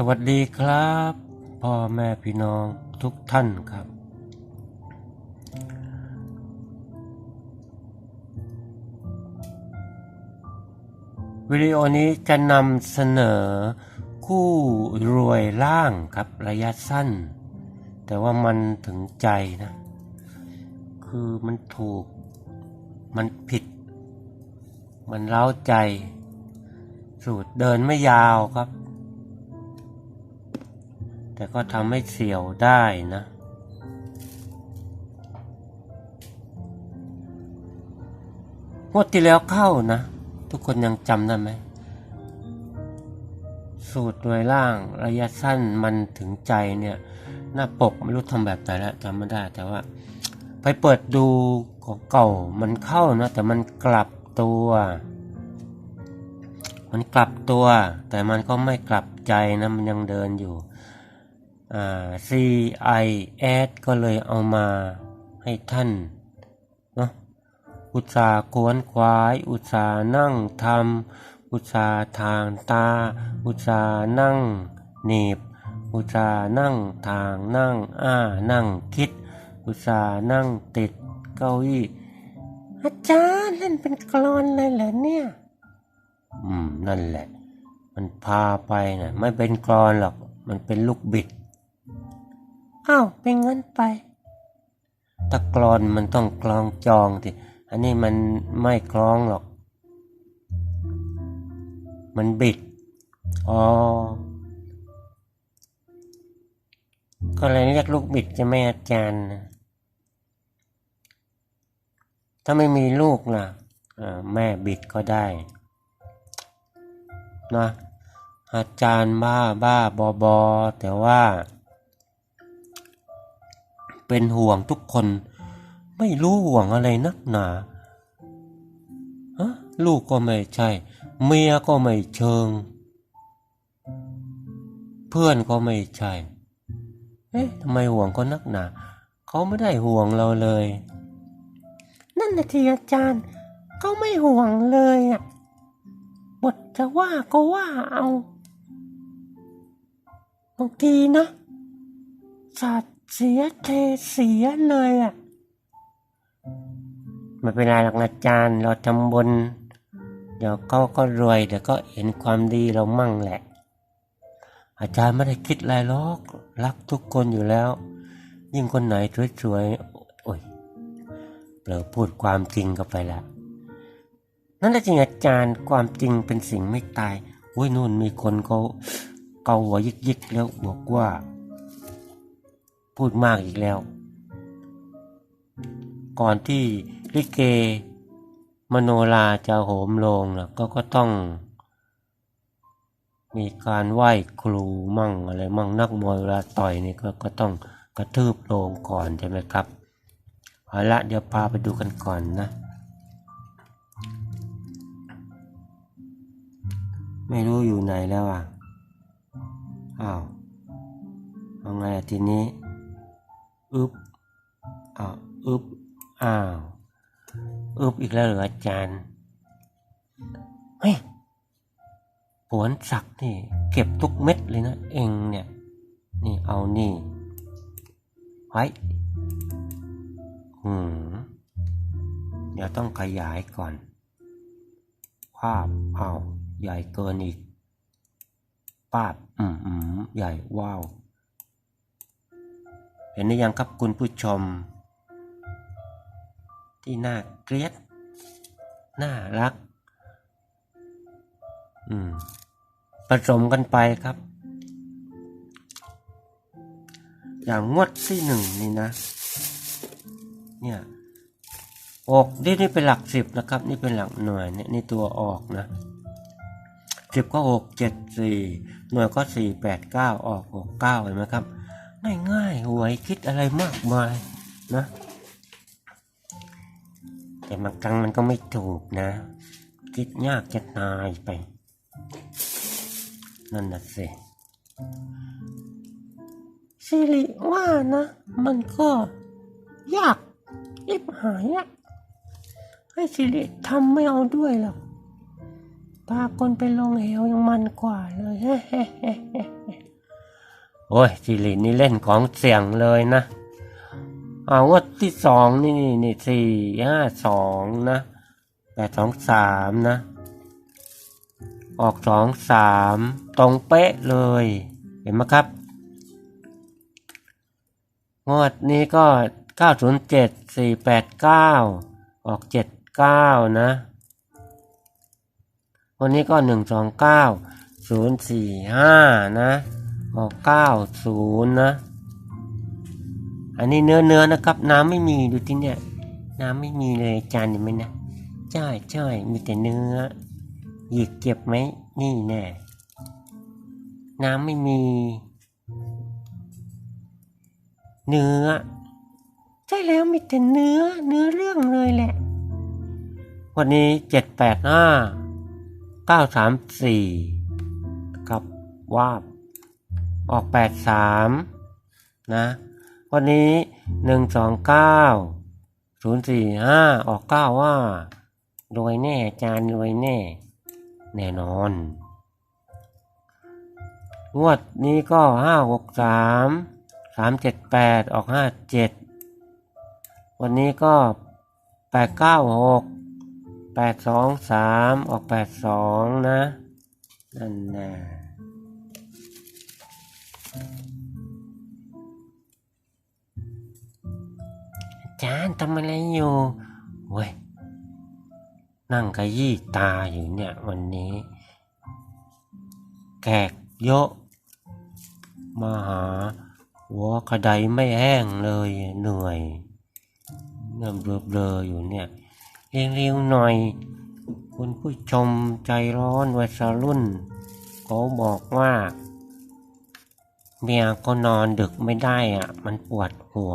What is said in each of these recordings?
สวัสดีครับพ่อแม่พี่น้องทุกท่านครับ วิดีโอนี้จะนำเสนอคู่รวยล่างครับระยะสั้น แต่ว่ามันถึงใจนะ คือมันถูกมันผิด มันเล้าใจ สูตรเดินไม่ยาวครับ แต่ก็ทำให้เสียวได้นะงวดที่แล้วเข้านะ ทุกคนยังจำได้ไหม สูตรหน่วยล่างระยะสั้นมันถึงใจเนี่ย หน้าปกไม่รู้ทำแบบไหนแล้วจำไม่ได้แต่ว่า ไปเปิดดูของเก่ามันเข้านะ แต่มันกลับตัว มันกลับตัว แต่มันก็ไม่กลับใจนะ มันยังเดินอยู่ CIS ก็เลยเอามาให้ท่านเนาะอุตสาห์กวนควาย อุตสาห์นั่งทำอุตสาห์ทางตา อุตสาห์นั่งหนีบอุตสาห์นั่งทางนั่งอ้านั่งคิด อุตสาห์นั่งติดเก้าอี้อาจารย์เล่นเป็นกลอนเลยเหรอเนี่ย อืม นั่นแหละ มันพาไปนะไม่เป็นกรอนหรอก มันเป็นลูกบิด อ้าวเป็นงั้นไปถ้ากรอนมันต้องกลองจองสิอันนี้มันไม่คล้องหรอก มันบิด อ๋อ ก็เลยเรียกลูกบิดจะไม่อาจารย์นถ้าไม่มีลูกล่ะอ่าแม่บิดก็ได้นะอาจารย์บ้าบ้าบอบอแต่ว่า เป็นห่วงทุกคน ไม่รู้ห่วงอะไรนักหนาฮะลูกก็ไม่ใช่ เมียก็ไม่เชิง เพื่อนก็ไม่ใช่ เอ๊ะทำไมห่วงก็นักหนาเขาไม่ได้ห่วงเราเลย นั่นนะทีอาจารย์เขาไม่ห่วงเลยอะบทจะว่าก็ว่าเอาบางทีนะสาด เสียเทเสียเลยอะไม่เป็นไรหรอกอาจารย์ เราทำบุญเดี๋ยวเขาก็รวยเดี๋ยวก็เห็นความดีเรามั่งแหละ อาจารย์ไม่ได้คิดอะไรหรอกรักทุกคนอยู่แล้ว ยิ่งคนไหนสวยๆโอ้ยเผลอพูดความจริงก็ไปแล้วนั่นแหละจริงอาจารย์ความจริงเป็นสิ่งไม่ตายโอ้ยนู่นมีคนเขาเกาหัวยิกๆแล้วบอกว่า พูดมากอีกแล้ว ก่อนที่ลิเก มโนราจะโหมลงนะก็ก็ต้อง มีการไหว้ครูมั่งอะไรมั่งนักมวยเวลาต่อยนี่ก็ก็ต้องกระทืบลงก่อนใช่ไหมครับเอาละเดี๋ยวพาไปดูกันก่อนนะไม่รู้อยู่ไหนแล้วอะ อ้าวเอาไงทีนี้ อึบอ้าวอึบอ้าวอึบอีกแล้วเหรออาจารย์ เฮ้ยผวนศักดิ์นี่ เก็บทุกเม็ดเลยนะ เองเนี่ย นี่เอานี่ไว้อืมเดี๋ยวต้องขยายก่อน ภาพเอาใหญ่เกินอีกปาดอืมอืมใหญ่ว้าว เห็นหรือยังครับคุณผู้ชม ที่น่าเกลียดน่ารัก อืมผสมกันไปครับ อย่างงวดที่หนึ่งนี่นะ เนี่ยออกนี่นี่เป็นหลักสิบนะครับ นี่เป็นหลักหน่วยเนี่ยนี่ตัวออกนะสิบก็หกเจ็ดสี่หน่วยก็สี่แปดเก้าออกหกเก้าเห็นไหมครับ ง่ายๆหวยคิดอะไรมากมายนะแต่บางครั้งมันก็ไม่ถูกนะ คิดยากจะตายไป นั่นน่ะสิสิริว่านะ มันก็ยากอิบหายอะให้สิริทำไม่เอาด้วยหรอกพาคนไปลงเหวยังมันกว่าเลย โอ้ยสิรินี่เล่นของเสียงเลยนะเอางวดที่สองนี่นี่นี่สี่ห้าสองนะแปดสองสามนะ ออกสองสามตรงเป๊ะเลย เห็นไหมครับ งวดนี้ก็เก้าศูนย์เจ็ดสี่แปดเก้าออกเจ็ดเก้านะวันนี้ก็หนึ่งสองเก้าศูนย์สี่ห้านะ ออกเก้าศูนย์นะ อันนี้เนื้อเนื้อนะครับ น้ำไม่มีดูที่เนี่ย น้ำไม่มีเลยจานเห็นไหมนะใช่ใช่มีแต่เนื้อ หยิกเก็บไหมนี่แน่น้ำไม่มี เนื้อ ใช่แล้วมีแต่เนื้อ เนื้อเรื่องเลยแหละ วันนี้เจ็ดแปดห้าเก้าสามสี่กับวาบ ออกแปดสามนะวันนี้หนึ่งสองเก้าศูนย์สี่ห้าออกเก้าว่ารวยแน่จานรวยแน่ แน่นอน งวดนี้ก็ห้าหกสามสามเจ็ดแปดออกห้าเจ็ดวันนี้ก็แปดเก้าหกแปดสองสามออกแปดสองนะ นั่นแน่ จารย์ทำอะไรอยู่เว้ยนั่งขยี้ตาอยู่เนี่ยวันนี้ แขกเยอะมาหาหัวกระไดไม่แห้งเลยเหนื่อยเริ่มเบลอๆอยู่เนี่ยเร็วๆหน่อย คุณผู้ชมใจร้อนวัยรุ่นเขาบอกว่า เมียก็นอนดึกไม่ได้อะ มันปวดหัว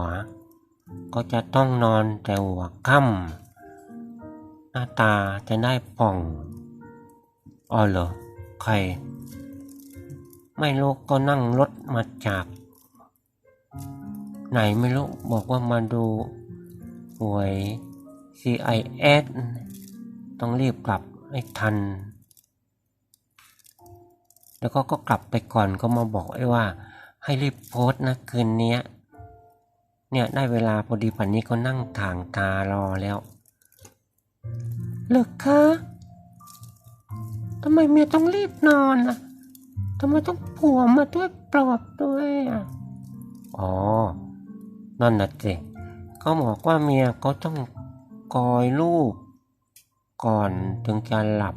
ก็จะต้องนอนแต่หัวค่ำหน้าตาจะได้ป่องอ๋อเหรอใคร ไม่รู้ก็นั่งรถมาจาก ไหนไม่รู้บอกว่ามาดูหวย CIS ต้องรีบกลับให้ทัน แล้วก็ก็กลับไปก่อนก็มาบอกไอ้ว่า ให้รีบโพสต์นะคืนนี้ เนี่ยได้เวลาพอดีปันนี้ก็นั่งทางตารอแล้วเลิกคะทำไมเมียต้องรีบนอนอะทำไมต้องผัวมาด้วยปลอบด้วยอะอ๋อ นั่นน่ะสิเขาบอกว่าเมียเขาต้องกอยลูก ก่อนถึงจะหลับ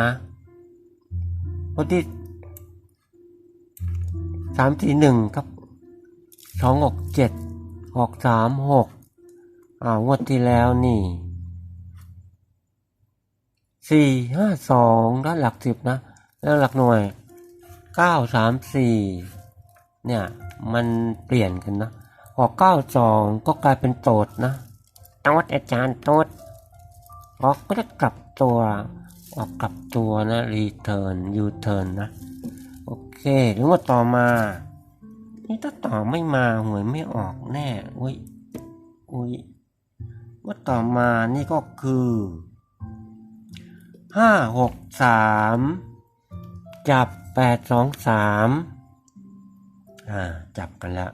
นะ วันที่สามสี่หนึ่งครับสองหกเจ็ดหกสามหกอ่างวดที่แล้วนี่สี่ห้าสองด้านหลักสิบนะ แล้วหลักหน่วยเก้าสามสี่เนี่ย มันเปลี่ยนกันนะพอเก้าสองก็กลายเป็นโตดนะโตดอาจารย์โตดออกก็จะกลับตัว ออกกลับตัวนะรีเทิร์นยูเทิร์นนะ โอเคหรือว่าต่อมา นี่ถ้าต่อไม่มาหวยไม่ออกแน่อุ้ยอุ้ยว่าต่อมานี่ก็คือห้าหกสามจับแปดสองสามอ่า จับกันแล้ว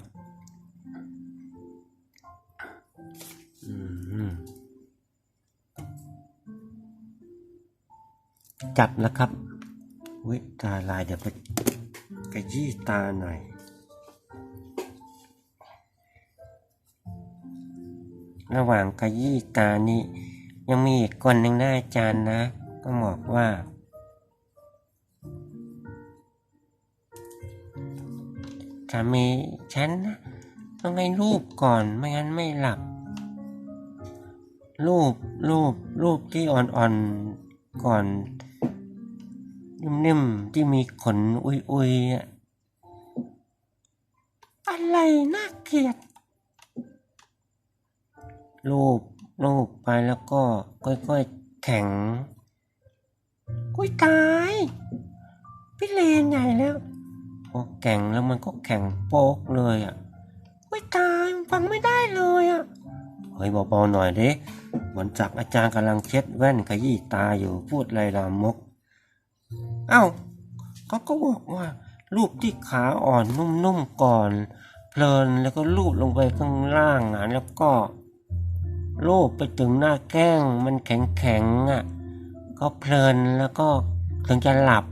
จับนะครับวิตาลายเดี๋ยวไปกระยี่ตาหน่อยระหว่างกระยี่ตานี่ยังมีอีกคนหนึ่งนะอาจารย์นะ ก็บอกว่าสามีฉันนะต้องให้รูปก่อนไม่งั้นไม่หลับ รูปรูปรูปที่อ่อนๆก่อน นิ่มๆ ที่มีขนอุยๆอะอะไรน่าเกลียด รูปรูปไปแล้วก็ค่อยๆ แข็ง กุ้ยตาย พี่เลนใหญ่แล้วพอแข็งแล้วมันก็แข็งโป๊กเลยอะกุ้ยตายฟังไม่ได้เลยอะ เฮ้ยเบาๆหน่อยดิเหมือนจักอาจารย์กำลังเช็ดแว่นขยี้ตาอยู่พูดไรลามก เอ้าเขาก็บอกว่ารูปที่ขาอ่อนนุ่มๆก่อน เพลินแล้วก็ลูบลงไปข้างล่างอะแล้วก็ลูบไปถึงหน้าแก้งมันแข็งๆอะก็เพลินแล้วก็ถึงจะหลับ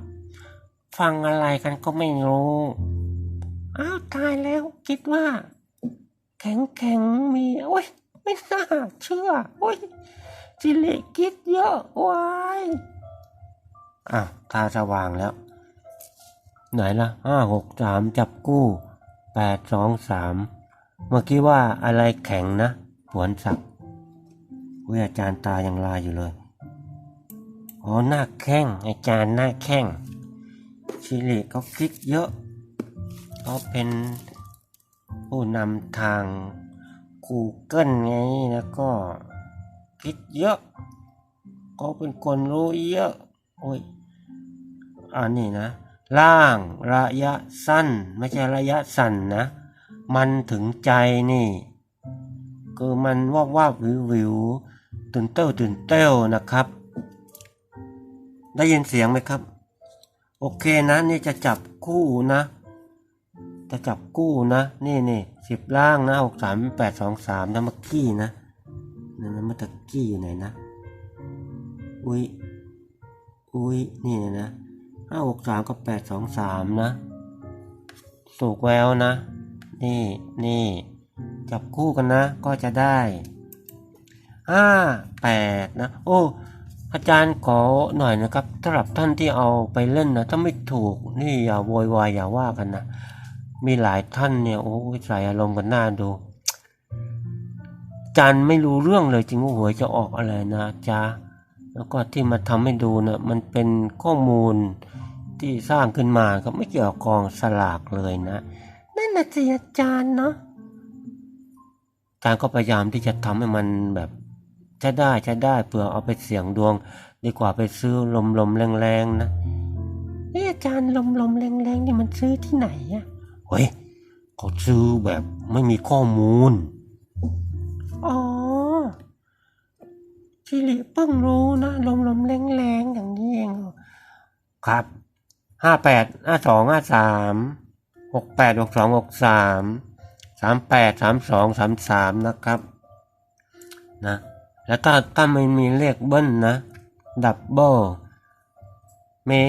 ฟังอะไรกันก็ไม่รู้อ้าวตายแล้วคิดว่า แข็งแข็งๆมีโอ้ยไม่น่าเชื่อโอ้ยจิเลคิดเยอะว้าย อ้าวตาสว่างแล้ว ไหนล่ะห้าหกสามจับกู้แปดสองสามเมื่อกี้ว่าอะไรแข็งนะหวนศักดิ์วิอาจารย์ตายังลายอยู่เลยอ๋อหน้าแข้งอาจารย์หน้าแข้งชิลิเขาคิดเยอะเขาเป็นผู้นำทาง Google ไงแล้วก็คิดเยอะเขาเป็นคนรู้เยอะ โอ้ยอันนี้นะ ล่างระยะสั้น ไม่ใช่ระยะสั้นนะ มันถึงใจนี่ คือมันวาบวาบวิววิวตื่นเต้าตื่นเต้านะครับ ได้ยินเสียงไหมครับ โอเคนะ นี่จะจับคู่นะ จะจับกู้นะ นี่นี่สิบล่างนะหกสามแปดสองสามนะเมื่อกี้นะนั่นนะมื่อตะกี้อยู่ไหนนะ อุ้ย อุ้ยนี่นะห้าหกสามกับแปดสองสามนะสูกแววนะ นี่นี่จับคู่กันนะ ก็จะได้ห้าแปดนะ โอ้อาจารย์ขอหน่อยนะครับสำหรับท่านที่เอาไปเล่นนะถ้าไม่ถูกนี่อย่าโวยวายอย่าว่ากันนะมีหลายท่านเนี่ยโอ้ยใส่อารมณ์กันหน้าดูอาจารย์ไม่รู้เรื่องเลยจริงว่าหวยจะออกอะไรนะจ๊ะ แล้วก็ที่มาทำให้ดูเนี่ยมันเป็นข้อมูลที่สร้างขึ้นมาก็ไม่เกี่ยวกับกองสลากเลยนะ นั่นนะสิอาจารย์เนาะอาจารย์ก็พยายามที่จะทำให้มันแบบใช้ได้ใช้ได้เผื่อเอาไปเสี่ยงดวง ดีกว่าไปซื้อลมลมแรงๆนะนี่อาจารย์ลมลมแรงๆนี่มันซื้อที่ไหนอะเฮ้ยเขาซื้อแบบไม่มีข้อมูลอ๋อ ชิลิเพิ่งรู้นะลมลมๆแรงๆอย่างนี้เองเหรอครับห้าแปดห้าสองห้าสามหกแปดหกสองหกสามสามแปดสามสองสามสามนะครับนะแล้วถ้าถ้าไม่มีเลขเบิ้ลนะ ดับเบิลมี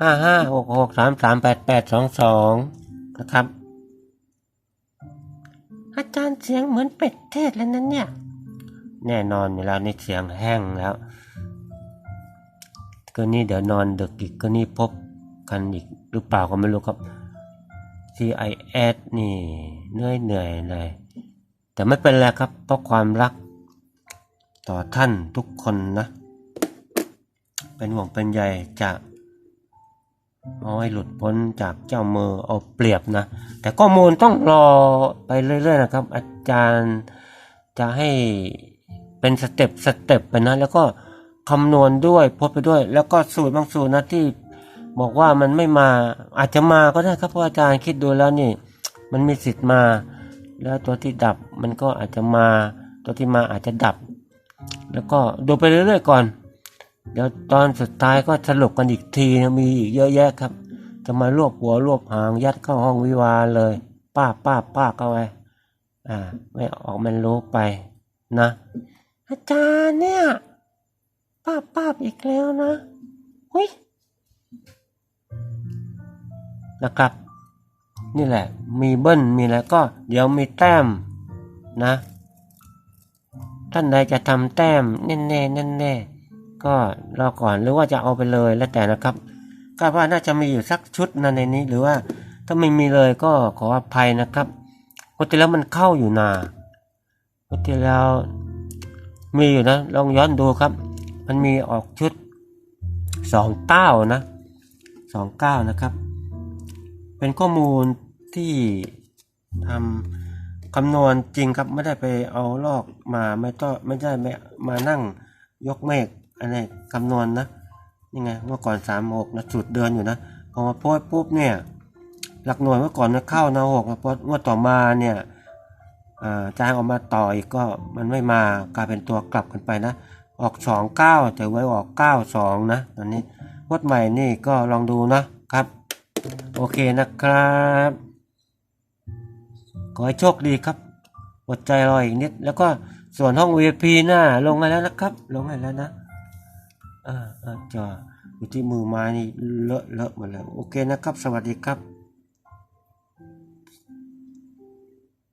ห้าห้าหกหกสามสามแปดแปดสองสองนะครับ อาจารย์เสียงเหมือนเป็ดเทศแล้วนั้นเนี่ย แน่นอนอยู่แล้วนี่เสียงแห้งแล้ว ก็นี่เดี๋ยวนอนดึกอีกก็นี่พบกันอีกหรือเปล่าก็ไม่รู้ครับ CIS นี่เหนื่อยเหนื่อยเลย แต่ไม่เป็นไรครับ เพราะความรัก ต่อท่านทุกคนนะ เป็นห่วงเป็นใยจะเอาให้หลุดพ้นจากเจ้ามือเอาเปรียบนะ แต่ข้อมูลต้องรอไปเรื่อยๆนะครับ อาจารย์จะให้ เป็นสเต็ปสเต็ปไปนะแล้วก็คำนวณด้วยพดไปด้วย แล้วก็สูตรบางสูตรนะที่ บอกว่ามันไม่มาอาจจะมาก็ได้ครับเพราะอาจารย์คิดดูแล้วนี่ มันมีสิทธิ์มา แล้วตัวที่ดับมันก็อาจจะมา ตัวที่มาอาจจะดับ แล้วก็ดูไปเรื่อยๆก่อนเดี๋ยวตอนสุดท้ายก็สรุปกันอีกทีนะมีอีกเยอะแยะครับ จะมารวบหัวรวบหางยัดเข้าห้องวิวาเลย ป้าป้าป้าเข้าไปอ่า ไม่ออกมันรู้ไปนะ อาจารย์เนี่ยป้าบป้าบอีกแล้วนะหุยนะครับ นี่แหละ มีเบิ้ลมีอะไรก็ เดี๋ยวมีแต้มนะ ท่านใดจะทำแต้มแน่ๆแน่ๆก็รอก่อนหรือว่าจะเอาไปเลยแล้วแต่นะครับก็ว่าน่าจะมีอยู่สักชุดนะในนี้ หรือว่าถ้าไม่มีเลยก็ขออภัยนะครับปกติแล้วมันเข้าอยู่นาปกติแล้ว มีอยู่นะลองย้อนดูครับ มันมีออกชุดสองเก้านะสองเก้านะครับ เป็นข้อมูลที่ทำคำนวณจริงครับ ไม่ได้ไปเอาลอกมาไม่ต้องไม่ได้ไม่มานั่งยกเมฆอันนี้คำนวณนะนี่ไงเมื่อก่อนสามหกนะจุดเดือนอยู่นะพอมาโพสปุ๊บเนี่ย หลักหน่วยเมื่อก่อนนะเข้านะหกนะพอเมื่อต่อมาเนี่ย จางออกมาต่ออีกก็มันไม่มากลายเป็นตัวกลับกันไปนะ ออกสองเก้าแต่ไว้ออกเก้าสองนะตอนนี้งวดใหม่นี่ก็ลองดูนะครับ โอเคนะครับ ขอให้โชคดีครับอดใจรออีกนิด แล้วก็ส่วนห้อง VIP หน้าลงให้แล้วนะครับ ลงให้แล้วนะอ่าอ่าจออยู่ที่มือไม้นี่เลอะเลอะหมดแล้วโอเคนะครับ สวัสดีครับ